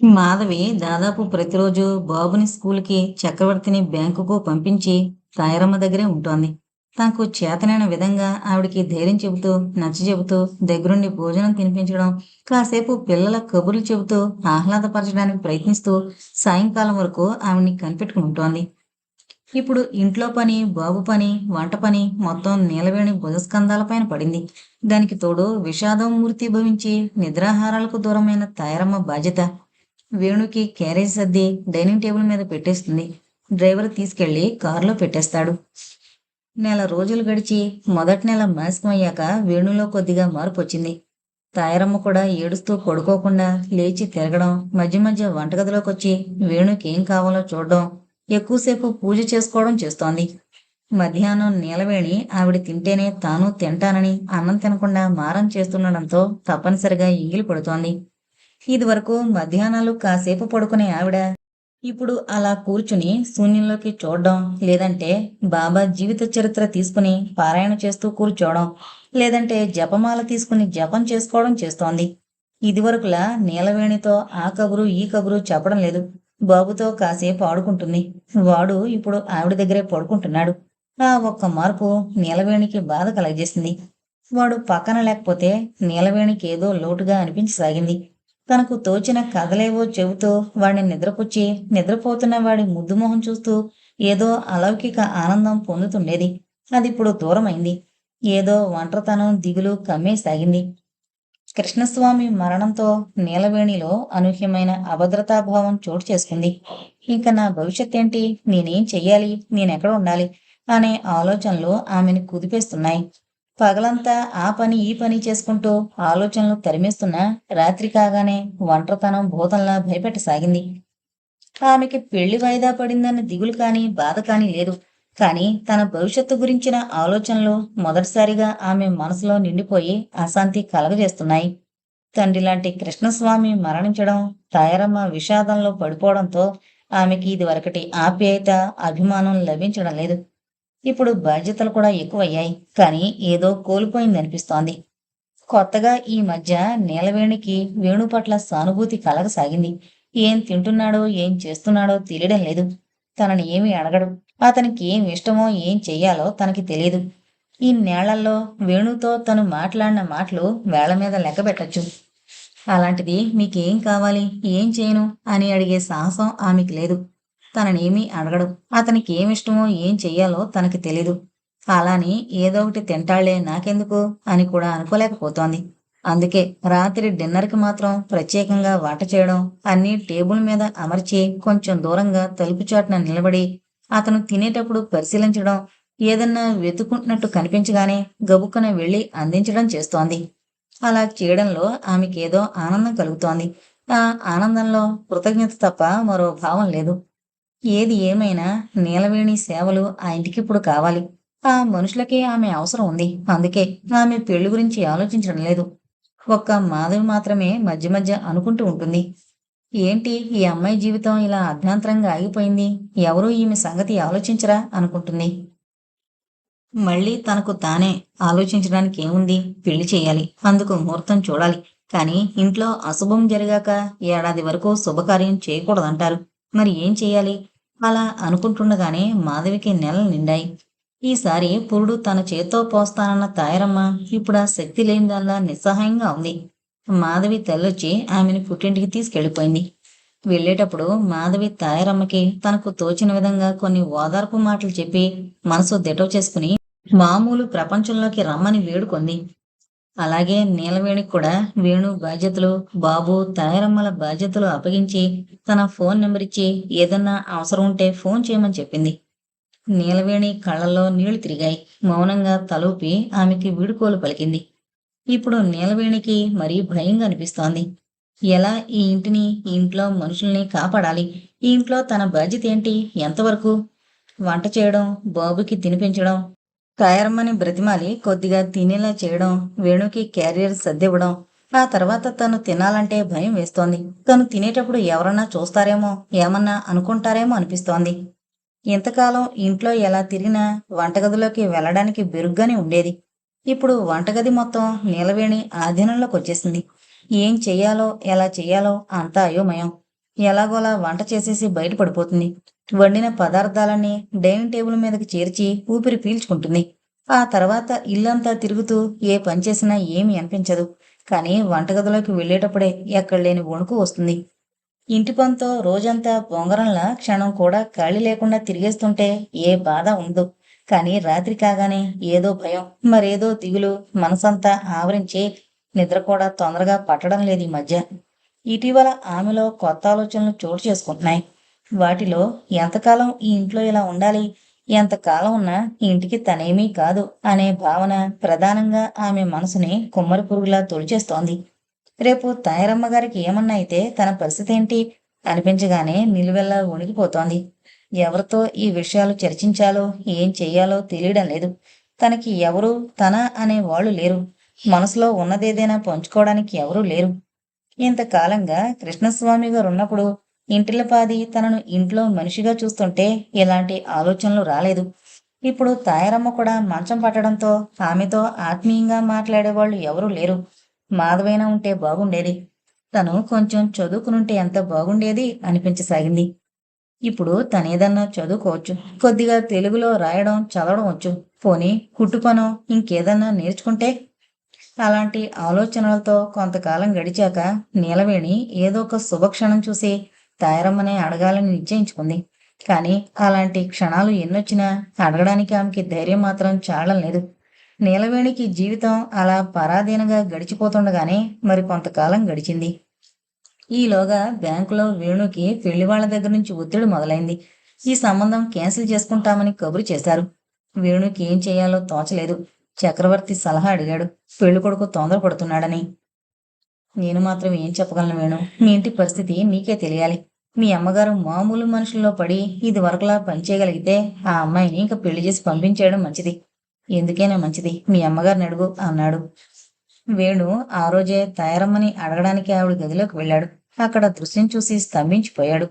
మాధవి దాదాపు ప్రతిరోజు బాబుని స్కూల్కి చక్రవర్తిని బ్యాంకుకు పంపించి తాయారమ్మ దగ్గరే ఉంటోంది. తనకు చేతనైన విధంగా ఆవిడికి ధైర్యం చెబుతూ నచ్చ చెబుతూ దగ్గరుండి భోజనం తినిపించడం కాసేపు పిల్లల కబుర్లు చెబుతూ ఆహ్లాదపరచడానికి ప్రయత్నిస్తూ సాయంకాలం వరకు ఆవిడ్ని కనిపెట్టుకుని ఉంటోంది. ఇప్పుడు ఇంట్లో పని బాబు పని వంట పని మొత్తం నీలవేణి భుజస్కంధాలపైన పడింది. దానికి తోడు విషాదం మూర్తి భవించి నిద్రాహారాలకు దూరమైన తాయరమ్మ బాధ్యత. వేణుకి క్యారేజ్ సర్ది డైనింగ్ టేబుల్ మీద పెట్టేస్తుంది. డ్రైవర్ తీసుకెళ్ళి కారులో పెట్టేస్తాడు. నెల రోజులు గడిచి మొదటి నెల మాసం అయ్యాక వేణులో కొద్దిగా మార్పు వచ్చింది తాయారమ్మ కూడా ఏడుస్తూ పడుకోకుండా లేచి తిరగడం మధ్య మధ్య వంటగదిలోకి వచ్చి వేణుకి ఏం కావాలో చూడడం ఎక్కువసేపు పూజ చేసుకోవడం చేస్తోంది. మధ్యాహ్నం నీలవేణి ఆవిడ తింటేనే తాను తింటానని అన్నం తినకుండా మారం చేస్తుండడంతో తప్పనిసరిగా ఇంగిలి పడుతోంది. ఇదివరకు మధ్యాహ్నాలు కాసేపు పడుకునే ఆవిడ. ఇప్పుడు అలా కూర్చుని శూన్యంలోకి చూడడం లేదంటే బాబా జీవిత చరిత్ర తీసుకుని పారాయణ చేస్తూ కూర్చోవడం లేదంటే జపమాల తీసుకుని జపం చేసుకోవడం చేస్తోంది. ఇదివరకులా నీలవేణితో ఆ కబురు ఈ కబురు చెప్పడం లేదు. బాబుతో కాసేపు ఆడుకుంటుంది. వాడు ఇప్పుడు ఆవిడ దగ్గరే పడుకుంటున్నాడు. ఆ ఒక్క మార్పు నీలవేణికి బాధ కలగజేసింది. వాడు పక్కన లేకపోతే నీలవేణికి ఏదో లోటుగా అనిపించసాగింది. తనకు తోచిన కథలేవో చెబుతూ వాడిని నిద్రపుచ్చి నిద్రపోతున్న వాడి ముద్దు మొహం చూస్తూ ఏదో అలౌకిక ఆనందం పొందుతుండేది. అది ఇప్పుడు దూరమైంది. ఏదో ఒంటరితనం దిగులు కమ్మేసాగింది. కృష్ణస్వామి మరణంతో నీలవేణిలో అనూహ్యమైన అభద్రతాభావం చోటు చేసుకుంది. ఇంకా నా భవిష్యత్ ఏంటి నేనేం చెయ్యాలి? నేనెక్కడ ఉండాలి? అనే ఆలోచనలు ఆమెను కుదిపేస్తున్నాయి. పగలంతా ఆ పని ఈ పని చేసుకుంటూ ఆలోచనలు తరిమేస్తున్నా రాత్రి కాగానే ఒంటరితనం భూతంలా భయపెట్టసాగింది. ఆమెకి పెళ్ళి వాయిదా పడిందన్న దిగులు కానీ బాధ కానీ లేదు. కానీ తన భవిష్యత్తు గురించిన ఆలోచనలు మొదటిసారిగా ఆమె మనసులో నిండిపోయి అశాంతి కలగజేస్తున్నాయి. తండ్రి లాంటి కృష్ణస్వామి మరణించడం తాయారమ్మ విషాదంలో పడిపోవడంతో ఆమెకి ఇదివరకటి ఆప్యాయత అభిమానం లభించడం లేదు. ఇప్పుడు బాధ్యతలు కూడా ఎక్కువయ్యాయి. కానీ ఏదో కోల్పోయింది అనిపిస్తోంది కొత్తగా ఈ మధ్య నీలవేణికి వేణు పట్ల సానుభూతి కలగసాగింది. ఏం తింటున్నాడో ఏం చేస్తున్నాడో తెలియడం లేదు. తనని ఏమి అడగడు. అతనికి ఏం ఇష్టమో ఏం చెయ్యాలో తనకి తెలియదు ఈ నేళ్ళలో వేణుతో తను మాట్లాడిన మాటలు వేళ్ళ మీద లెక్క పెట్టచ్చు. అలాంటిది మీకేం కావాలి? ఏం చేయను? అని అడిగే సాహసం ఆమెకి లేదు. తననేమీ అడగడు. అతనికి ఏమిష్టమో ఏం చెయ్యాలో తనకి తెలీదు. అలాని ఏదో ఒకటి తింటాళ్ళే నాకెందుకు? అని కూడా అనుకోలేకపోతోంది. అందుకే రాత్రి డిన్నర్కి మాత్రం ప్రత్యేకంగా వాట చేయడం అన్ని టేబుల్ మీద అమర్చి కొంచెం దూరంగా తలుపు చాటున నిలబడి అతను తినేటప్పుడు పరిశీలించడం ఏదన్నా వెతుకుంటున్నట్టు కనిపించగానే గబుక్కున వెళ్ళి అందించడం చేస్తోంది. అలా చేయడంలో ఆమెకేదో ఆనందం కలుగుతోంది. ఆ ఆనందంలో కృతజ్ఞత తప్ప మరో భావం లేదు. ఏది ఏమైనా నీలవేణి సేవలు ఆ ఇంటికి ఇప్పుడు కావాలి. ఆ మనుషులకే ఆమె అవసరం ఉంది. అందుకే ఆమె పెళ్ళి గురించి ఆలోచించడం లేదు. ఒక్క మాధవి మాత్రమే మధ్య మధ్య అనుకుంటూ ఉంటుంది. ఏంటి ఈ అమ్మాయి జీవితం ఇలా అర్ధాంతరంగా ఆగిపోయింది? ఎవరూ ఈమె సంగతి ఆలోచించరా అనుకుంటుంది. మళ్ళీ తనకు తానే ఆలోచించడానికి ఏముంది? పెళ్ళి చేయాలి. అందుకు ముహూర్తం చూడాలి. కానీ ఇంట్లో అశుభం జరిగాక ఏడాది వరకు శుభకార్యం చేయకూడదంటారు. మరి ఏం చేయాలి? అలా అనుకుంటుండగానే మాధవికి నెలలు నిండాయి. ఈసారి పురుడు తన చేత్తో పోస్తానన్న తాయరమ్మ ఇప్పుడు ఆ శక్తి లేనిదల్లా నిస్సహాయంగా ఉంది. మాధవి తెల్లొచ్చి ఆమెను పుట్టింటికి తీసుకెళ్ళిపోయింది వెళ్ళేటప్పుడు మాధవి తాయరమ్మకి తనకు తోచిన విధంగా కొన్ని ఓదార్పు మాటలు చెప్పి మనసు దిటవ చేసుకుని మామూలు ప్రపంచంలోకి రమ్మని వేడుకొంది. అలాగే నీలవేణికి కూడా వేణు బాధ్యతలు బాబు తాయరమ్మల బాధ్యతలు అప్పగించి తన ఫోన్ నెంబర్ ఇచ్చి ఏదన్నా అవసరం ఉంటే ఫోన్ చేయమని చెప్పింది. నీలవేణి కళ్ళల్లో నీళ్ళు తిరిగాయి. మౌనంగా తలూపి ఆమెకి వీడుకోలు పలికింది. ఇప్పుడు నీలవేణికి మరీ భయంగా అనిపిస్తోంది. ఎలా ఈ ఇంటిని ఈ ఇంట్లో మనుషుల్ని కాపాడాలి? ఈ ఇంట్లో తన బాధ్యత ఏంటి? ఎంతవరకు? వంట చేయడం బాబుకి తినిపించడం కాయరమ్మని బ్రతిమాలి కొద్దిగా తినేలా చేయడం వేణుకి క్యారియర్ సర్దివ్వడం. ఆ తర్వాత తను తినాలంటే భయం వేస్తోంది. తను తినేటప్పుడు ఎవరన్నా చూస్తారేమో ఏమన్నా అనుకుంటారేమో అనిపిస్తోంది. ఇంతకాలం ఇంట్లో ఎలా తిరిగినా వంటగదిలోకి వెళ్ళడానికి బెరుగ్గానే ఉండేది. ఇప్పుడు వంటగది మొత్తం నీలవేణి ఆధీనంలోకి వచ్చేసింది ఏం చెయ్యాలో ఎలా చెయ్యాలో అంతా అయోమయం. ఎలాగోలా వంట చేసేసి బయటపడిపోతుంది వండిన పదార్థాలన్నీ డైనింగ్ టేబుల్ మీదకి చేర్చి ఊపిరి పీల్చుకుంటుంది. ఆ తర్వాత ఇల్లంతా తిరుగుతూ ఏ పని చేసినా ఏమీ అనిపించదు. కానీ వంటగదిలోకి వెళ్ళేటప్పుడే ఎక్కడ లేని వణుకు వస్తుంది. ఇంటి పనితో రోజంతా బొంగరంలా క్షణం కూడా ఖాళీ లేకుండా తిరిగేస్తుంటే ఏ బాధ ఉండదు. కానీ రాత్రి కాగానే ఏదో భయం మరేదో దిగులు మనసంతా ఆవరించి నిద్ర కూడా తొందరగా పట్టడం లేదు ఈ మధ్య. ఇటీవల ఆమెలో కొత్త ఆలోచనలు చోటు చేసుకుంటున్నాయి. వాటిలో ఎంతకాలం ఈ ఇంట్లో ఇలా ఉండాలి? ఎంతకాలం ఉన్నా ఇంటికి తనేమీ కాదు అనే భావన ప్రధానంగా ఆమె మనసుని కుమ్మరి పురుగులా తొలిచేస్తోంది రేపు తాయరమ్మ గారికి ఏమన్నా అయితే తన పరిస్థితి ఏంటి? అనిపించగానే నిలువెల్లా ఉణికిపోతోంది ఎవరితో ఈ విషయాలు చర్చించాలో ఏం చెయ్యాలో తెలియడం లేదు. తనకి ఎవరు తన అనే వాళ్ళు లేరు. మనసులో ఉన్నదేదైనా పంచుకోవడానికి ఎవరూ లేరు. ఇంతకాలంగా కృష్ణస్వామి గారు ఉన్నప్పుడు ఇంటిలపాది తనను ఇంట్లో మనిషిగా చూస్తుంటే ఇలాంటి ఆలోచనలు రాలేదు. ఇప్పుడు తాయారమ్మ కూడా మంచం పట్టడంతో ఆమెతో ఆత్మీయంగా మాట్లాడేవాళ్ళు ఎవరూ లేరు. మాధవైనా ఉంటే బాగుండేది. తను కొంచెం చదువుకునుంటే ఎంత బాగుండేది అనిపించసాగింది. ఇప్పుడు తనేదన్నా చదువుకోవచ్చు. కొద్దిగా తెలుగులో రాయడం చదవడం వచ్చు. పోనీ కుట్టుపనో ఇంకేదన్నా నేర్చుకుంటే అలాంటి ఆలోచనలతో కొంతకాలం గడిచాక నీలవేణి ఏదో ఒక శుభక్షణం చూసి తాయరమ్మనే అడగాలని నిశ్చయించుకుంది. కానీ అలాంటి క్షణాలు ఎన్నొచ్చినా అడగడానికి ఆమెకి ధైర్యం మాత్రం చాలడం లేదు. నీలవేణికి జీవితం అలా పరాధీనంగా గడిచిపోతుండగానే మరి కొంతకాలం గడిచింది. ఈలోగా బ్యాంకులో వేణుకి పెళ్ళి వాళ్ళ దగ్గర నుంచి ఒత్తిడి మొదలైంది. ఈ సంబంధం క్యాన్సిల్ చేసుకుంటామని కబురు చేశారు. వేణుకి ఏం చేయాలో తోచలేదు. చక్రవర్తి సలహా అడిగాడు. పెళ్ళి కొడుకు తొందరపడుతున్నాడని. నేను మాత్రం ఏం చెప్పగలను వేణు? మీ ఇంటి పరిస్థితి నీకే తెలియాలి. మీ అమ్మగారు మామూలు మనుషుల్లో పడి ఇది వరకులా పనిచేయగలిగితే ఆ అమ్మాయిని ఇంకా పెళ్ళి చేసి పంపించేయడం మంచిది. ఎందుకైనా మంచిది. మీ అమ్మగారిని అడుగు అన్నాడు. వేణు ఆ రోజే తాయరమ్మని అడగడానికి ఆవిడ గదిలోకి వెళ్ళాడు. అక్కడ దృశ్యం చూసి స్తంభించిపోయాడు.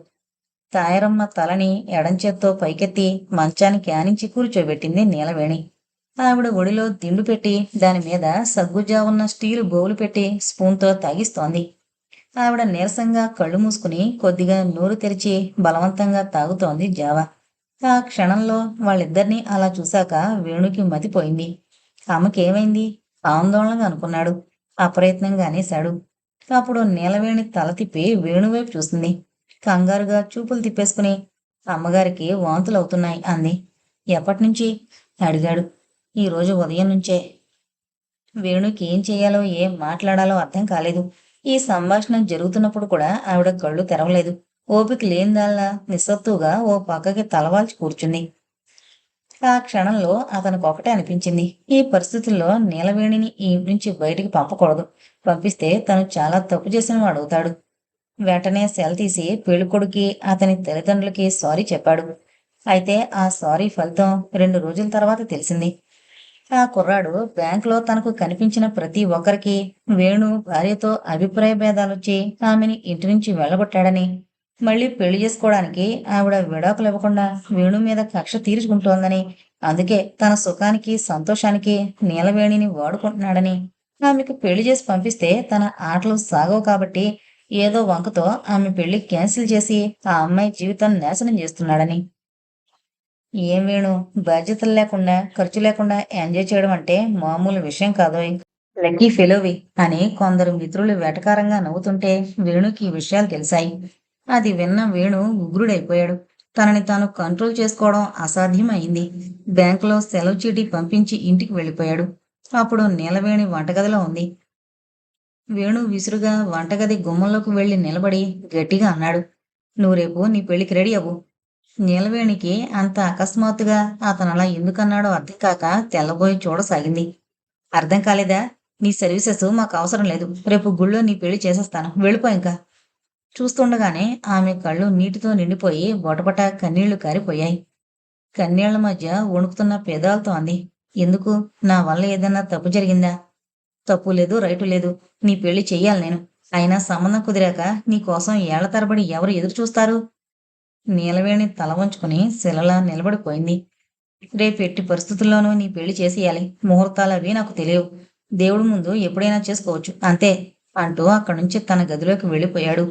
తాయరమ్మ తలని ఎడంచేత్తో పైకెత్తి మంచానికి ఆనించి కూర్చోబెట్టింది నీలవేణి. ఆవిడ ఒడిలో దిండు పెట్టి దాని మీద సగ్గుజా ఉన్న స్టీలు బౌలు పెట్టి స్పూన్తో తాగిస్తోంది. ఆవిడ నీరసంగా కళ్ళు మూసుకుని కొద్దిగా నోరు తెరిచి బలవంతంగా తాగుతోంది జావా. ఆ క్షణంలో వాళ్ళిద్దరినీ అలా చూశాక వేణుకి మతిపోయింది. ఆమెకేమైంది? ఆందోళనగా అనుకున్నాడు. అప్రయత్నంగా అనేశాడు. అప్పుడు నీలవేణి తల తిప్పి వేణువైపు చూసింది. కంగారుగా చూపులు తిప్పేసుకుని అమ్మగారికి వాంతులు అవుతున్నాయి అంది. ఎప్పటినుంచి? అడిగాడు. ఈ రోజు ఉదయం నుంచే. వేణుకి ఏం చేయాలో ఏం మాట్లాడాలో అర్థం కాలేదు. ఈ సంభాషణ జరుగుతున్నప్పుడు కూడా ఆవిడ కళ్ళు తెరవలేదు. ఓపిక లేనిదాల్లా నిస్సత్తుగా ఓ పక్కకి తలవాల్చి కూర్చుంది. ఆ క్షణంలో అతనికి ఒకటే అనిపించింది. ఈ పరిస్థితుల్లో నీలవేణిని ఈ నుంచి బయటికి పంపకూడదు. పంపిస్తే తను చాలా తప్పు చేసిన వాడు అవుతాడు. వెంటనే సెల్ తీసి పెళ్ళికొడుకి అతని తల్లిదండ్రులకి సారీ చెప్పాడు. అయితే ఆ సారీ ఫలితం రెండు రోజుల తర్వాత తెలిసింది. ఆ కుర్రాడు బ్యాంకులో తనకు కనిపించిన ప్రతి ఒక్కరికి వేణు భార్యతో అభిప్రాయ భేదాలొచ్చి ఆమెని ఇంటి నుంచి వెళ్ళగొట్టాడని. మళ్ళీ పెళ్ళి చేసుకోవడానికి ఆవిడ విడాకులు ఇవ్వకుండా వేణు మీద కక్ష తీర్చుకుంటోందని. అందుకే తన సుఖానికి సంతోషానికి నీలవేణిని వాడుకుంటున్నాడని. ఆమెకు పెళ్ళి చేసి పంపిస్తే తన ఆటలు సాగవు కాబట్టి ఏదో వంకతో ఆమె పెళ్ళి క్యాన్సిల్ చేసి ఆ అమ్మాయి జీవితాన్ని నాశనం చేస్తున్నాడని. ఏం వేణు? బాధ్యతలు లేకుండా ఖర్చు లేకుండా ఎంజాయ్ చేయడం అంటే మామూలు విషయం కాదోయ్ లక్కీ ఫెలోవి అని కొందరు మిత్రులు వెటకారంగా నవ్వుతుంటే వేణుకి ఈ విషయాలు తెలిసాయి. అది విన్న వేణు ఉగ్రుడైపోయాడు. తనని తాను కంట్రోల్ చేసుకోవడం అసాధ్యం అయింది బ్యాంకులో సెలవు చీటీ పంపించి ఇంటికి వెళ్ళిపోయాడు. అప్పుడు నీలవేణి వంటగదిలో ఉంది. వేణు విసురుగా వంటగది గుమ్మంలోకి వెళ్ళి నిలబడి గట్టిగా అన్నాడు. నువ్వు రేపు నీ పెళ్ళికి రెడీ అవ్వు. నీలవేణికి అంత అకస్మాత్తుగా అతను అలా ఎందుకన్నాడో అర్థం కాక తెల్లబోయి చూడసాగింది. అర్థం కాలేదా? నీ సర్వీసెస్ మాకు అవసరం లేదు. రేపు గుళ్ళో నీ పెళ్ళి చేసేస్తాను. వెళ్ళిపో ఇంకా. చూస్తుండగానే ఆమె కళ్ళు నీటితో నిండిపోయి బొటపట కన్నీళ్ళు కారిపోయాయి. కన్నీళ్ళ మధ్య వణుకుతున్న పేదాలతో అంది. ఎందుకు? నా వల్ల ఏదన్నా తప్పు జరిగిందా? తప్పు లేదు రైటు లేదు. నీ పెళ్ళి చెయ్యాలి నేను. అయినా సంబంధం కుదిరాక నీ కోసం ఏళ్ళ తరబడి ఎవరు ఎదురు చూస్తారు? నీలవేణి తల వంచుకుని శిలలా నిలబడిపోయింది. రేపు ఎట్టి పరిస్థితుల్లోనూ నీ పెళ్ళి చేసేయాలి. ముహూర్తాలు అవి నాకు తెలియవు. దేవుడి ముందు ఎప్పుడైనా చేసుకోవచ్చు. అంతే అంటూ అక్కడి నుంచి తన గదిలోకి వెళ్ళిపోయాడు.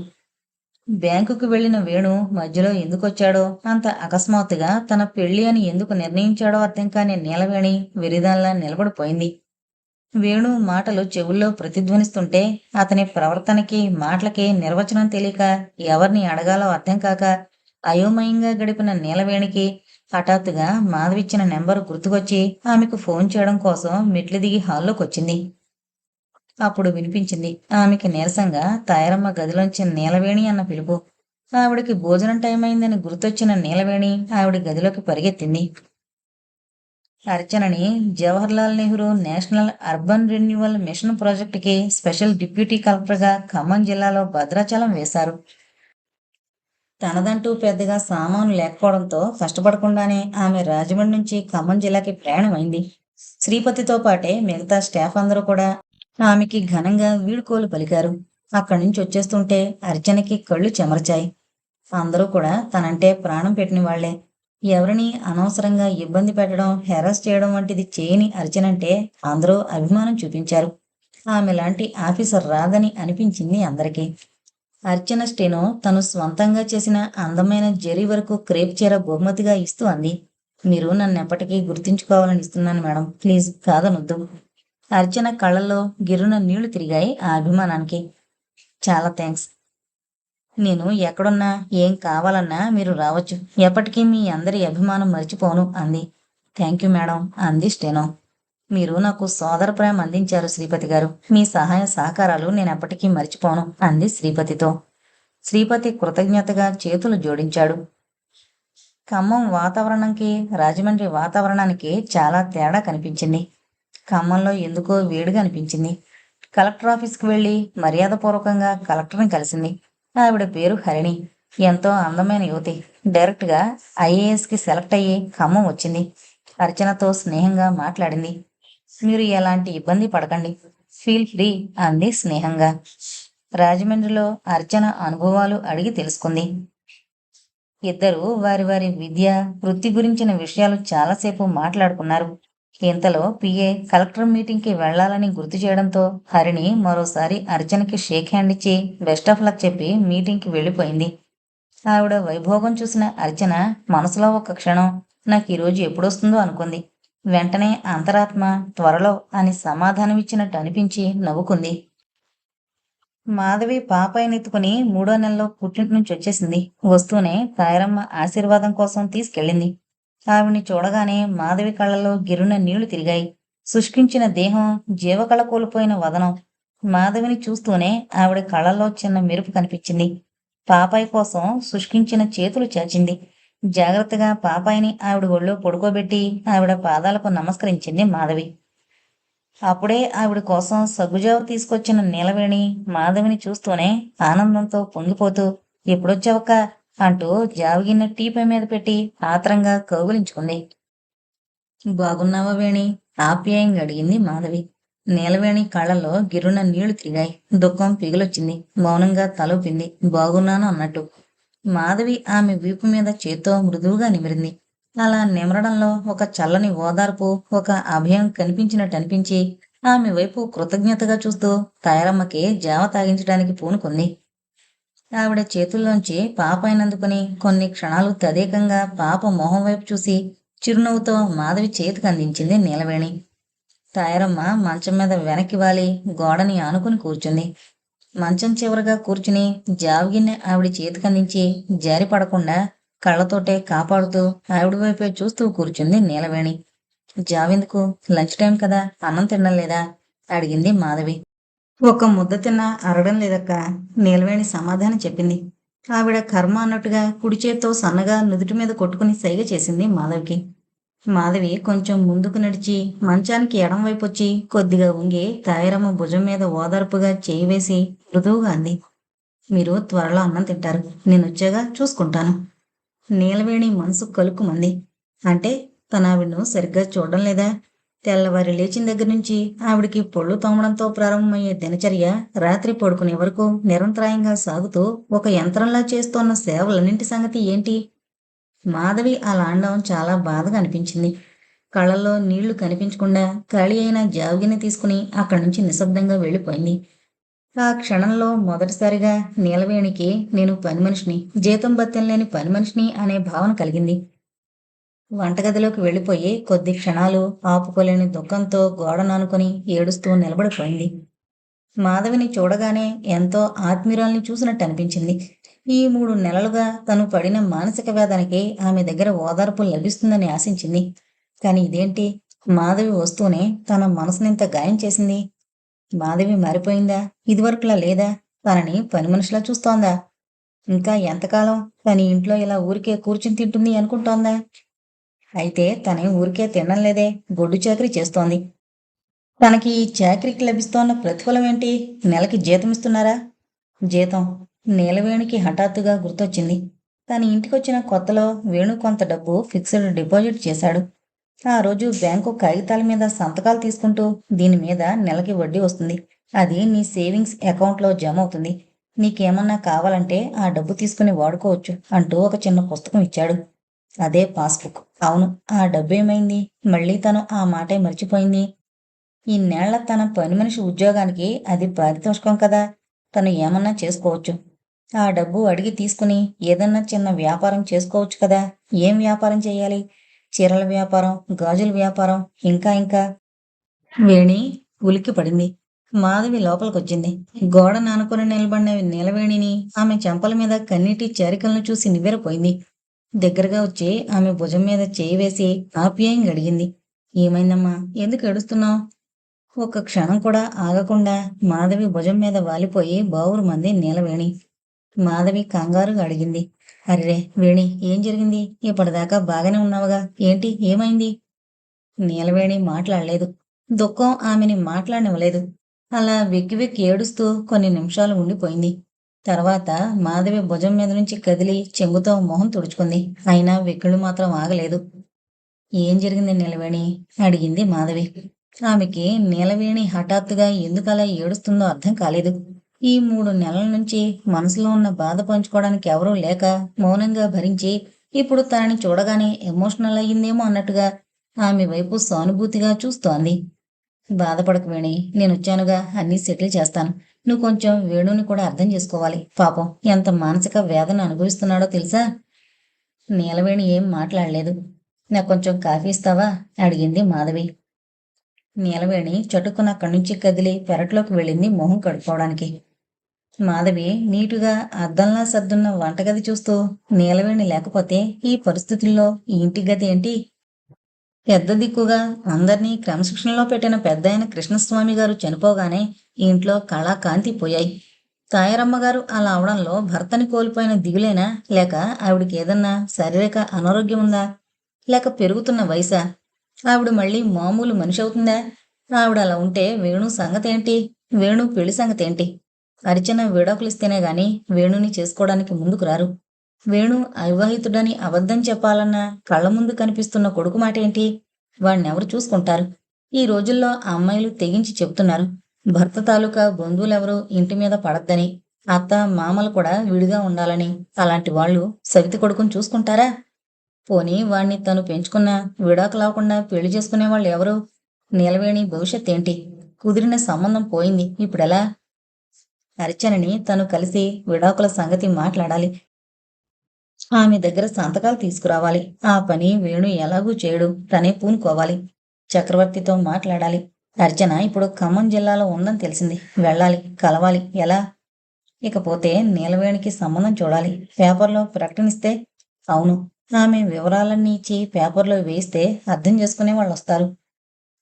బ్యాంకుకు వెళ్ళిన వేణు మధ్యలో ఎందుకొచ్చాడో అంత అకస్మాత్తుగా తన పెళ్ళి అని ఎందుకు నిర్ణయించాడో అర్థం కాని నీలవేణి విరిదాల్లా నిలబడిపోయింది. వేణు మాటలు చెవుల్లో ప్రతిధ్వనిస్తుంటే అతని ప్రవర్తనకి మాటలకి నిర్వచనం తెలియక ఎవరిని అడగాలో అర్థం కాక అయోమయంగా గడిపిన నీలవేణికి హఠాత్తుగా మాధవిచ్చిన నెంబర్ గుర్తుకొచ్చి ఆమెకు ఫోన్ చేయడం కోసం మెట్లు దిగి హాల్లోకి వచ్చింది అప్పుడు వినిపించింది ఆమెకి నీరసంగా తాయారమ్మ గదిలోంచి నీలవేణి అన్న పిలుపు. ఆవిడకి భోజనం టైం అయిందని గుర్తొచ్చిన నీలవేణి ఆవిడ గదిలోకి పరిగెత్తింది. అర్చనని Jawaharlal Nehru National Urban Renewal Mission ప్రాజెక్టుకి స్పెషల్ డిప్యూటీ కలెక్టర్గా ఖమ్మం జిల్లాలో భద్రాచలం వేశారు. తనదంటూ పెద్దగా సామాను లేకపోవడంతో కష్టపడకుండానే ఆమె రాజమండ్రి నుంచి ఖమ్మం జిల్లాకి ప్రయాణమైంది. శ్రీపతితో పాటే మిగతా స్టాఫ్ అందరూ కూడా ఆమెకి ఘనంగా వీడుకోలు పలికారు. అక్కడి నుంచి వచ్చేస్తుంటే అర్చనకి కళ్ళు చెమర్చాయి. అందరూ కూడా తనంటే ప్రాణం పెట్టిన వాళ్ళే ఎవరిని అనవసరంగా ఇబ్బంది పెట్టడం హెరాస్ చేయడం వంటిది చేయని అర్చనంటే అందరూ అభిమానం చూపించారు. ఆమె లాంటి ఆఫీసర్ రాదని అనిపించింది అందరికీ. అర్చన స్టెనో తను స్వంతంగా చేసిన అందమైన జరీ వరకు క్రేప్ చీర బహుమతిగా ఇస్తూ అంది. మీరు నన్ను ఎప్పటికీ గుర్తుంచుకోవాలని ఇస్తున్నాను మేడం. ప్లీజ్ కాదనొద్దు. అర్చన కళ్ళల్లో గిరున నీళ్ళు తిరిగాయి ఆ అభిమానానికి. చాలా థ్యాంక్స్. నేను ఎక్కడున్నా ఏం కావాలన్నా మీరు రావచ్చు. ఎప్పటికీ మీ అందరి అభిమానం మర్చిపోను అంది. థ్యాంక్ యూ మేడం అంది స్టెనో. మీరు నాకు సోదర ప్రేమ అందించారు శ్రీపతి గారు. మీ సహాయ సహకారాలు నేను ఎప్పటికీ మర్చిపోను అంది శ్రీపతితో. శ్రీపతి కృతజ్ఞతగా చేతులు జోడించాడు. ఖమ్మం వాతావరణంకి రాజమండ్రి వాతావరణానికి చాలా తేడా కనిపించింది. ఖమ్మంలో ఎందుకో వేడిగా అనిపించింది. కలెక్టర్ ఆఫీస్కి వెళ్ళి మర్యాదపూర్వకంగా కలెక్టర్ని కలిసింది. ఆవిడ పేరు హరిణి. ఎంతో అందమైన యువతి. డైరెక్ట్గా ఐఏఎస్కి సెలెక్ట్ అయ్యి ఖమ్మం వచ్చింది. అర్చనతో స్నేహంగా మాట్లాడింది. మీరు ఎలాంటి ఇబ్బంది పడకండి. ఫీల్ ఫ్రీ అంది స్నేహంగా. రాజమండ్రిలో అర్చన అనుభవాలు అడిగి తెలుసుకుంది. ఇద్దరు వారి వారి విద్య వృత్తి గురించిన విషయాలు చాలాసేపు మాట్లాడుకున్నారు. ఇంతలో పిఏ కలెక్టర్ మీటింగ్కి వెళ్ళాలని గుర్తు చేయడంతో హరిణి మరోసారి అర్చనకి షేక్ హ్యాండ్ ఇచ్చి బెస్ట్ ఆఫ్ లక్ చెప్పి మీటింగ్కి వెళ్ళిపోయింది. ఆవిడ వైభోగం చూసిన అర్చన మనసులో ఒక క్షణం నాకు ఈరోజు ఎప్పుడొస్తుందో అనుకుంది. వెంటనే అంతరాత్మ త్వరలో అని సమాధానమిచ్చినట్టు అనిపించి నవ్వుకుంది. మాధవి పాపాయినెత్తుకుని మూడో నెలలో పుట్టింటి నుంచి వచ్చేసింది. వస్తూనే తాయరమ్మ ఆశీర్వాదం కోసం తీసుకెళ్ళింది. ఆవిడ్ని చూడగానే మాధవి కళ్ళలో గిరున నీళ్ళు తిరిగాయి. శుష్కించిన దేహం జీవకళ కోల్పోయిన వదనం. మాధవిని చూస్తూనే ఆవిడ కళ్ళల్లో చిన్న మెరుపు కనిపించింది. పాపాయి కోసం శుష్కించిన చేతులు చాచింది. జాగ్రత్తగా పాపాయిని ఆవిడ ఒళ్ళో పడుకోబెట్టి ఆవిడ పాదాలకు నమస్కరించింది మాధవి. అప్పుడే ఆవిడ కోసం సగ్గుజావు తీసుకొచ్చిన నీలవేణి మాధవిని చూస్తూనే ఆనందంతో పొంగిపోతూ ఎప్పుడొచ్చావక్క? అంటూ జావగిన్న టీపై మీద పెట్టి ఆత్రంగా కౌగులించుకుంది. బాగున్నావా వేణి? ఆప్యాయంగా అడిగింది మాధవి. నీలవేణి కళ్ళల్లో గిరున నీళ్ళు తిరిగాయి. దుఃఖం పిగులొచ్చింది. మౌనంగా తలూపింది. బాగున్నాను అన్నట్టు. మాధవి ఆమె వీపు మీద చేత్తో మృదువుగా నిమిరింది. అలా నిమరడంలో ఒక చల్లని ఓదార్పు ఒక అభయం కనిపించినట్టు అనిపించి ఆమె వైపు కృతజ్ఞతగా చూస్తూ తాయరమ్మకి జావ తాగించడానికి పూనుకుంది. ఆవిడ చేతుల్లోంచి పాప అయినందుకుని కొన్ని క్షణాలు తదేకంగా పాప మొహం వైపు చూసి చిరునవ్వుతో మాధవి చేతికి అందించింది నీలవేణి. తాయరమ్మ మంచం మీద వెనక్కి వాలి గోడని ఆనుకుని కూర్చుంది. మంచం చివరగా కూర్చుని జావగిన్నె ఆవిడ చేతికందించి జారి పడకుండా కళ్ళతోటే కాపాడుతూ ఆవిడ వైపే చూస్తూ కూర్చుంది నీలవేణి. జావిందుకు లంచ్ టైం కదా అన్నం తినడం లేదా? అడిగింది మాధవి. ఒక ముద్ద తిన్నా అరగడం లేదక్క నీలవేణి సమాధానం చెప్పింది. ఆవిడ కర్మ అన్నట్టుగా కుడి చేత్తో సన్నగా నుదుటి మీద కొట్టుకుని సైగ చేసింది మాధవికి. మాధవి కొంచెం ముందుకు నడిచి మంచానికి ఎడం వైపు వచ్చి కొద్దిగా ఉంగి తాయరమ్మ భుజం మీద ఓదార్పుగా చేయి వేసి మృదువుగా అంది. మీరు త్వరలో అన్నం తింటారు. నేను వచ్చాగా చూసుకుంటాను. నీలవేణి మనసు కలుక్కుమంది. అంటే తన ఆవిడను సరిగ్గా చూడడం లేదా? తెల్లవారి లేచిన దగ్గర నుంచి ఆవిడికి పొళ్ళు తోమడంతో ప్రారంభమయ్యే దినచర్య రాత్రి పడుకునే వరకు నిరంతరాయంగా సాగుతూ ఒక యంత్రంలా చేస్తోన్న సేవలన్నింటి సంగతి ఏంటి? మాధవి అలా అనడం చాలా బాధగా అనిపించింది. కళ్ళల్లో నీళ్ళు కనిపించకుండా ఖాళీ అయిన జావగిని తీసుకుని అక్కడి నుంచి నిశ్శబ్దంగా వెళ్ళిపోయింది. ఆ క్షణంలో మొదటిసారిగా నీలవేణికి నేను పని మనిషిని జీతం బత్యం లేని పని మనిషిని అనే భావన కలిగింది. వంటగదిలోకి వెళ్ళిపోయి కొద్ది క్షణాలు ఆపుకోలేని దుఃఖంతో గోడనానుకొని ఏడుస్తూ నిలబడిపోయింది. మాధవిని చూడగానే ఎంతో ఆత్మీయురాల్ని చూసినట్టు అనిపించింది. ఈ మూడు నెలలుగా తను పడిన మానసిక వేదనకి ఆమె దగ్గర ఓదార్పు లభిస్తుందని ఆశించింది. కానీ ఇదేంటి? మాధవి వస్తూనే తన మనసునింత గాయం చేసింది. మాధవి మారిపోయిందా? ఇదివరకులా లేదా? తనని పని మనిషిలా చూస్తోందా? ఇంకా ఎంతకాలం తన ఇంట్లో ఇలా ఊరికే కూర్చుని తింటుంది అనుకుంటోందా? అయితే తనే ఊరికే తినడం లేదే గొడ్డు చాకరీ చేస్తోంది. తనకి ఈ చాకరీకి లభిస్తోన్న ప్రతిఫలం ఏంటి? నెలకి జీతం ఇస్తున్నారా? జీతం నీలవేణికి హఠాత్తుగా గుర్తొచ్చింది. తన ఇంటికొచ్చిన కొత్తలో వేణు కొంత డబ్బు ఫిక్స్డ్ డిపాజిట్ చేశాడు. ఆ రోజు బ్యాంకు కాగితాల మీద సంతకాలు తీసుకుంటూ దీని మీద నెలకి వడ్డీ వస్తుంది. అది నీ సేవింగ్స్ అకౌంట్లో జమ అవుతుంది. నీకేమన్నా కావాలంటే ఆ డబ్బు తీసుకుని వాడుకోవచ్చు అంటూ ఒక చిన్న పుస్తకం ఇచ్చాడు. అదే పాస్బుక్. అవును ఆ డబ్బు ఏమైంది? మళ్ళీ తను ఆ మాటే మర్చిపోయింది. ఇన్నేళ్ళ తన పని మనిషి ఉద్యోగానికి అది పారితోషికం కదా. తను ఏమన్నా చేసుకోవచ్చు. ఆ డబ్బు అడిగి తీసుకుని ఏదన్నా చిన్న వ్యాపారం చేసుకోవచ్చు కదా. ఏం వ్యాపారం చేయాలి? చీరల వ్యాపారం గాజుల వ్యాపారం ఇంకా ఇంకా. వేణి ఉలిక్కి పడింది. మాధవి లోపలికొచ్చింది. గోడ నానుకుని నిలబడిన నీలవేణిని ఆమె చెంపల మీద కన్నీటి చేరికలను చూసి నివ్వెరపోయింది. దగ్గరగా వచ్చి ఆమె భుజం మీద చేయి వేసి ఆప్యాయంగా అడిగింది. ఏమైందమ్మా? ఎందుకు ఏడుస్తున్నావు? ఒక్క క్షణం కూడా ఆగకుండా మాధవి భుజం మీద వాలిపోయి బావురు మంది నీలవేణి మాధవి కంగారుగా అడిగింది. అర్రే వేణి ఏం జరిగింది? ఇప్పటిదాకా బాగానే ఉన్నావుగా. ఏంటి? ఏమైంది? నీలవేణి మాట్లాడలేదు. దుఃఖం ఆమెని మాట్లాడనివ్వలేదు. అలా వెక్కి వెక్కి ఏడుస్తూ కొన్ని నిమిషాలు ఉండిపోయింది. తర్వాత మాధవి భుజం మీద నుంచి కదిలి చెంగుతో మొహం తుడుచుకుంది. అయినా వెక్కిళ్ళు మాత్రం ఆగలేదు. ఏం జరిగింది నీలవేణి? అడిగింది మాధవి. ఆమెకి నీలవేణి హఠాత్తుగా ఎందుకలా ఏడుస్తుందో అర్థం కాలేదు. ఈ మూడు నెలల నుంచి మనసులో ఉన్న బాధ పంచుకోవడానికి ఎవరూ లేక మౌనంగా భరించి ఇప్పుడు తనని చూడగానే ఎమోషనల్ అయ్యిందేమో అన్నట్టుగా ఆమె వైపు సానుభూతిగా చూస్తోంది. బాధపడకు వేణి నేను వచ్చానుగా అన్నీ సెటిల్ చేస్తాను. నువ్వు కొంచెం వేణుని కూడా అర్థం చేసుకోవాలి. పాపం ఎంత మానసిక వేదన అనుభవిస్తున్నాడో తెలుసా? నీలవేణి ఏం మాట్లాడలేదు. నాకు కొంచెం కాఫీ ఇస్తావా? అడిగింది మాధవి. నీలవేణి చటుకున అక్కడి నుంచి కదిలి పెరట్లోకి వెళ్ళింది మొహం కడుక్కోవడానికి. మాధవి నీటుగా అద్దంలా సర్దున్న వంటగది చూస్తూ నీలవేణి లేకపోతే ఈ పరిస్థితుల్లో ఈ ఇంటి గది ఏంటి? పెద్ద దిక్కుగా అందర్నీ క్రమశిక్షణలో పెట్టిన పెద్ద అయిన కృష్ణస్వామి గారు చనిపోగానే ఇంట్లో కళా కాంతి పోయాయి. తాయారమ్మ గారు అలా అవడంలో భర్తని కోల్పోయిన దిగులేనా? లేక ఆవిడికి ఏదన్నా శారీరక అనారోగ్యం ఉందా? లేక పెరుగుతున్న వయసా? ఆవిడ మళ్ళీ మామూలు మనిషి అవుతుందా? ఆవిడ అలా ఉంటే వేణు సంగతేంటి? వేణు పెళ్ళి సంగతేంటి? అర్చన విడాకులిస్తేనే గాని వేణుని చేసుకోవడానికి ముందుకు రారు. వేణు అవివాహితుడని అబద్ధం చెప్పాలన్నా కళ్ళ ముందు కనిపిస్తున్న కొడుకు మాట ఏంటి వాణ్ణెవరు చూసుకుంటారు? ఈ రోజుల్లో అమ్మాయిలు తెగించి చెప్తున్నారు భర్త తాలూకా బంధువులెవరూ ఇంటి మీద పడద్దని అత్త మామలు కూడా విడిగా ఉండాలని అలాంటి వాళ్ళు సవితి కొడుకుని చూసుకుంటారా? పోనీ వాణ్ణి తను పెంచుకున్న విడాకులాకుండా పెళ్ళి చేసుకునే వాళ్ళు ఎవరు నీలవేణి భవిష్యత్ ఏంటి కుదిరిన సంబంధం పోయింది. ఇప్పుడెలా? అర్చనని తను కలిసి విడాకుల సంగతి మాట్లాడాలి. ఆమె దగ్గర సంతకాలు తీసుకురావాలి. ఆ పని వేణు ఎలాగూ చేయడు. తనే పూనుకోవాలి. చక్రవర్తితో మాట్లాడాలి. అర్చన ఇప్పుడు ఖమ్మం జిల్లాలో ఉందని తెలిసింది. వెళ్ళాలి కలవాలి. ఎలా? ఇకపోతే నీలవేణికి సంబంధం చూడాలి. పేపర్లో ప్రకటనిస్తే అవును. ఆమె వివరాలన్నీ ఇచ్చి పేపర్లో వేస్తే అర్థం చేసుకునే వాళ్ళు వస్తారు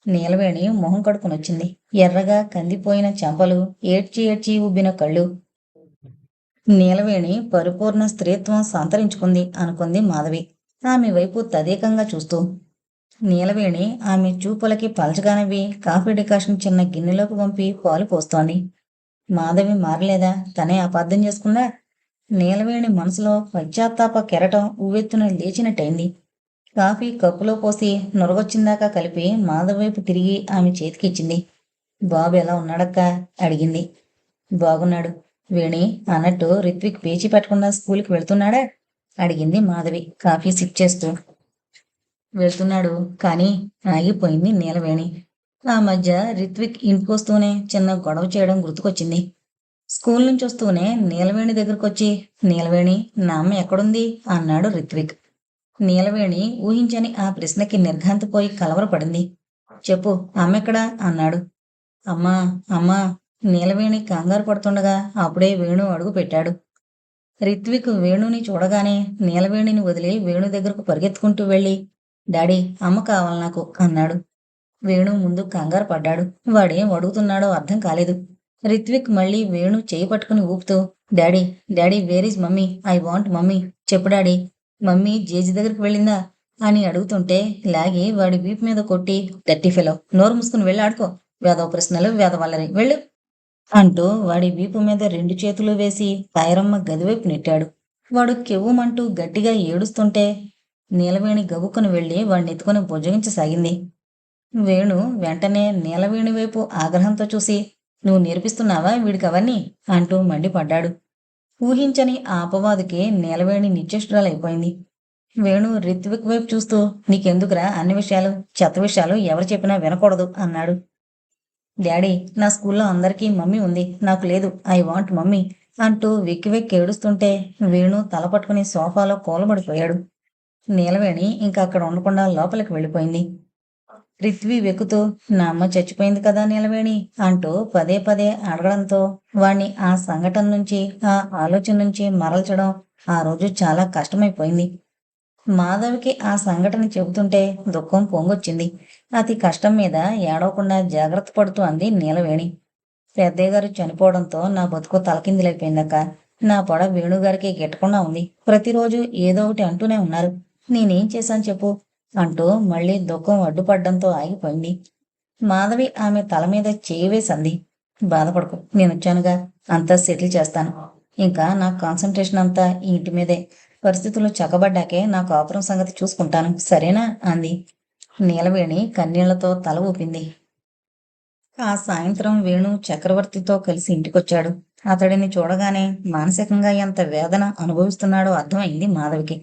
నీలవేణి మొహం కడుకుని వచ్చింది. ఎర్రగా కందిపోయిన చెంపలు ఏడ్చి ఏడ్చి ఉబ్బిన కళ్ళు. నీలవేణి పరిపూర్ణ స్త్రీత్వం సంతరించుకుంది అనుకుంది మాధవి. ఆమె వైపు తదేకంగా చూస్తూ నీలవేణి ఆమె చూపులకి పలచగానవి కాఫీ డికాషన్ చిన్న గిన్నెలోకి పంపి పాలు పోస్తోంది. మాధవి మారలేదా? తనే అపార్థం చేసుకుందా నీలవేణి మనసులో పశ్చాత్తాప కెరటం ఉవ్వెత్తున లేచినట్టయింది. కాఫీ కప్పులో పోసి నొరగొచ్చిందాకా కలిపి మాధవ్ వైపు తిరిగి ఆమె చేతికిచ్చింది బాబు ఎలా ఉన్నాడక్క? అడిగింది. బాగున్నాడు. వేణి అన్నట్టు రిత్విక్ పేచి పెట్టకుండా స్కూల్కి వెళ్తున్నాడా? అడిగింది మాధవి కాఫీ సిప్ చేస్తూ. వెళ్తున్నాడు కానీ ఆగిపోయింది నీలవేణి ఆ మధ్య రిత్విక్ ఇంటికొస్తూనే చిన్న గొడవ చేయడం గుర్తుకొచ్చింది. స్కూల్ నుంచి వస్తూనే నీలవేణి దగ్గరకు వచ్చి నీలవేణి నా అమ్మ ఎక్కడుంది? అన్నాడు రిత్విక్. నీలవేణి ఊహించని ఆ ప్రశ్నకి నిర్ఘాంతపోయి కలవరపడింది. చెప్పు అమ్మెక్కడా? అన్నాడు. అమ్మా అమ్మా నీలవేణి కంగారు పడుతుండగా అప్పుడే వేణు అడుగు పెట్టాడు. రిత్విక్ వేణుని చూడగానే నీలవేణిని వదిలి వేణు దగ్గరకు పరిగెత్తుకుంటూ వెళ్ళి డాడీ అమ్మ కావాలి నాకు అన్నాడు. వేణు ముందు కంగారు పడ్డాడు. వాడేం అడుగుతున్నాడో అర్థం కాలేదు. రిత్విక్ మళ్ళీ వేణు చేయి పట్టుకుని ఊపుతూ daddy daddy where is mummy? I want mummy. చెప్పు డాడీ. మమ్మీ జేజీ దగ్గరికి వెళ్ళిందా అని అడుగుతుంటే లాగి వాడి వీపు మీద కొట్టి డర్టీ ఫెలో నోరు మూసుకుని వెళ్ళి ఆడుకో వేదవ ప్రశ్నలు వేదవల్లరి వెళ్ళు అంటూ వాడి వీపు మీద రెండు చేతులు వేసి పైరమ్మ గదివైపు నెట్టాడు. వాడు కెవ్వుమంటూ గట్టిగా ఏడుస్తుంటే నీలవేణి గబుక్కుని వెళ్ళి వాడిని ఎత్తుకుని భుజగించసాగింది. వేణు వెంటనే నీలవేణి వైపు ఆగ్రహంతో చూసి నువ్వు నేర్పిస్తున్నావా వీడికి అవన్నీ? అంటూ మండిపడ్డాడు. ఊహించని ఆ అపవాదుకి నీలవేణి నిశ్చేష్టురాలైపోయింది వేణు రిత్విక్ వైపు చూస్తూ నీకెందుకురా అన్ని విషయాలు? చెత్త విషయాలు ఎవరు చెప్పినా వినకూడదు అన్నాడు. డాడీ నా స్కూల్లో అందరికీ మమ్మీ ఉంది. నాకు లేదు. ఐ వాంట్ మమ్మీ అంటూ వెక్కి వెక్కి ఏడుస్తుంటే వేణు తల పట్టుకుని సోఫాలో కూలబడిపోయాడు. నీలవేణి ఇంకా అక్కడ ఉండకుండా లోపలికి వెళ్ళిపోయింది. రిత్వి వెక్కుతూ నా అమ్మ చచ్చిపోయింది కదా నిలవేణి అంటూ పదే పదే అడగడంతో వాణ్ణి ఆ సంఘటన నుంచి ఆ ఆలోచన నుంచి మరల్చడం ఆ రోజు చాలా కష్టమైపోయింది. మాధవికి ఆ సంఘటన చెబుతుంటే దుఃఖం పొంగొచ్చింది. అతి కష్టం మీద ఏడవకుండా జాగ్రత్త పడుతూ అంది నీలవేణి. పెద్దయ్య గారు చనిపోవడంతో నా బతుకు తలకిందులైపోయిందక్క. నా పొడ వేణుగారికి గిట్టకుండా ఉంది. ప్రతిరోజు ఏదో ఒకటి అంటూనే ఉన్నారు. నేనేం చేశాను చెప్పు? అంటూ మళ్ళీ దుఃఖం అడ్డుపడ్డంతో ఆగిపోయింది. మాధవి ఆమె తల మీద చేయి బాధపడకు నేనొచ్చానుగా అంతా సెటిల్ చేస్తాను. ఇంకా నా కాన్సన్ట్రేషన్ అంతా ఈ ఇంటి మీదే. పరిస్థితులు చక్కబడ్డాకే నా కాపురం సంగతి చూసుకుంటాను. సరేనా? అంది. నీలవేణి కన్నీళ్ళతో తల ఊపింది. ఆ సాయంత్రం వేణు చక్రవర్తితో కలిసి ఇంటికొచ్చాడు. అతడిని చూడగానే మానసికంగా ఎంత వేదన అనుభవిస్తున్నాడో అర్థమైంది మాధవికి.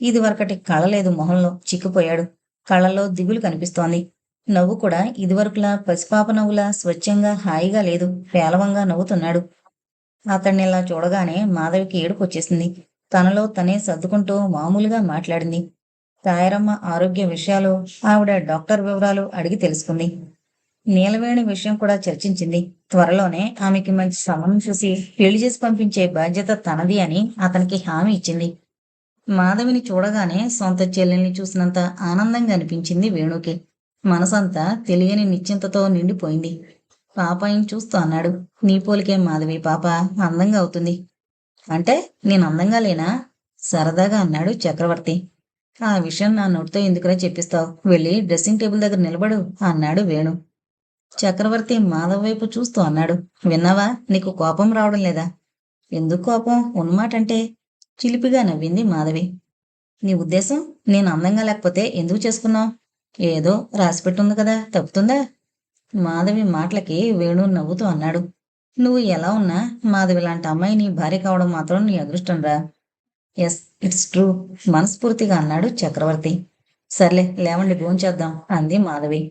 ఇది వరకటి కళ లేదు మొహంలో చిక్కిపోయాడు. కళ్ళలో దిగులు కనిపిస్తోంది. నవ్వు కూడా ఇదివరకులా పసిపాప నవ్వులా స్వచ్ఛంగా హాయిగా లేదు. పేలవంగా నవ్వుతున్నాడు. అతన్ని ఇలా చూడగానే మాధవికి ఏడుపు వచ్చేసింది తనలో తనే సర్దుకుంటూ మామూలుగా మాట్లాడింది. తాయరమ్మ ఆరోగ్య విషయాలు ఆవిడ డాక్టర్ వివరాలు అడిగి తెలుసుకుంది. నీలవేణి విషయం కూడా చర్చించింది. త్వరలోనే ఆమెకి మంచి సమయం చూసి పెళ్ళి చేసి పంపించే బాధ్యత తనది అని అతనికి హామీ ఇచ్చింది. మాధవిని చూడగానే సొంత చెల్లెల్ని చూసినంత ఆనందంగా అనిపించింది వేణుకి. మనసంతా తెలియని నిశ్చింతతో నిండిపోయింది. పాపాయిని చూస్తూ అన్నాడు. నీ పోలికే మాధవి పాప అందంగా అవుతుంది. అంటే నేను అందంగా లేనా? సరదాగా అన్నాడు చక్రవర్తి. ఆ విషయం నా నోటితో ఎందుకురా చెప్పిస్తావు? వెళ్ళి డ్రెస్సింగ్ టేబుల్ దగ్గర నిలబడు అన్నాడు వేణు. చక్రవర్తి మాధవ్ వైపు చూస్తూ అన్నాడు. విన్నావా? నీకు కోపం రావడం లేదా? ఎందుకు కోపం? ఉన్నమాట అంటే చిలిపిగా నవ్వింది మాధవి. నీ ఉద్దేశం నేను అందంగా లేకపోతే ఎందుకు చేసుకున్నావు? ఏదో రాసిపెట్టుంది కదా తప్పుతుందా? మాధవి మాటలకి వేణు నవ్వుతూ అన్నాడు. నువ్వు ఎలా ఉన్నా మాధవి లాంటి అమ్మాయి నీ భార్య కావడం మాత్రం నీ అదృష్టం రా. ఎస్ ఇట్స్ ట్రూ మనస్ఫూర్తిగా అన్నాడు చక్రవర్తి. సర్లే లేవండి భోంచేద్దాం అంది మాధవి.